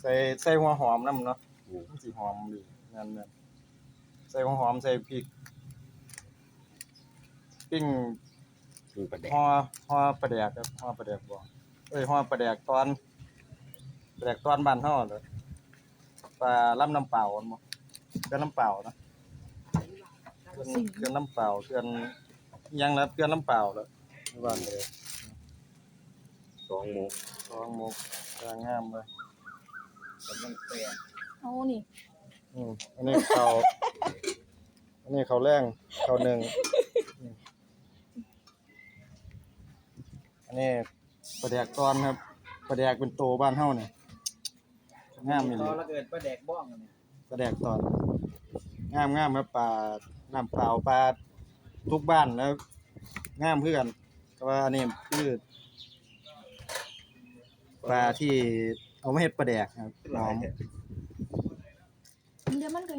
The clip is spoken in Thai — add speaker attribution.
Speaker 1: ใส่ใส่หัวหอมนำเนาะ
Speaker 2: อืม
Speaker 1: มันสิหอมดีนั่นน่ะใส่หัวหอมใส่พริกปิ้ง
Speaker 2: กินปลาแดก
Speaker 1: ห่อห่อปลาแดกครับห่อปลาแดกบ่เอ้ยห่อปลาแดกตอนปลาแดกตอนบ้านเฮาเลยปลาลำน้ำเปล่าอันบ่เกลือน้ำเปล่านะเกลือเกลือน้ำเปล่าเกลืออิหยังแล้วเกลือน้ำเปล่าแล้วบ้านเลย
Speaker 2: สองหมู
Speaker 1: ลองหมกกลางงามเลย
Speaker 2: กำลังแปลง
Speaker 3: เอานี่
Speaker 1: อืมอันนี้เขาวอันนี้เขาวแรงเขาวหนึ่งอืมอันนี้ปลาแดกตอนครับปลาแดกเป็นโตบ้านเฮาเนี่ยงามมี
Speaker 4: ต
Speaker 1: เล
Speaker 4: อน
Speaker 1: ย
Speaker 4: ละเกิดปลาแดกบ้องเนี่ย
Speaker 1: ปลาแดกตอนงามงามครับปลาน้ำเปล่าปลาทุกบ้านแล้วงามคือกันแต่ว่าอันนี้คือปลาที่ เอามาเฮ็ดปลาแดกครับห
Speaker 2: หลา
Speaker 1: อยม
Speaker 2: แท้
Speaker 3: เดี๋ยวมันก็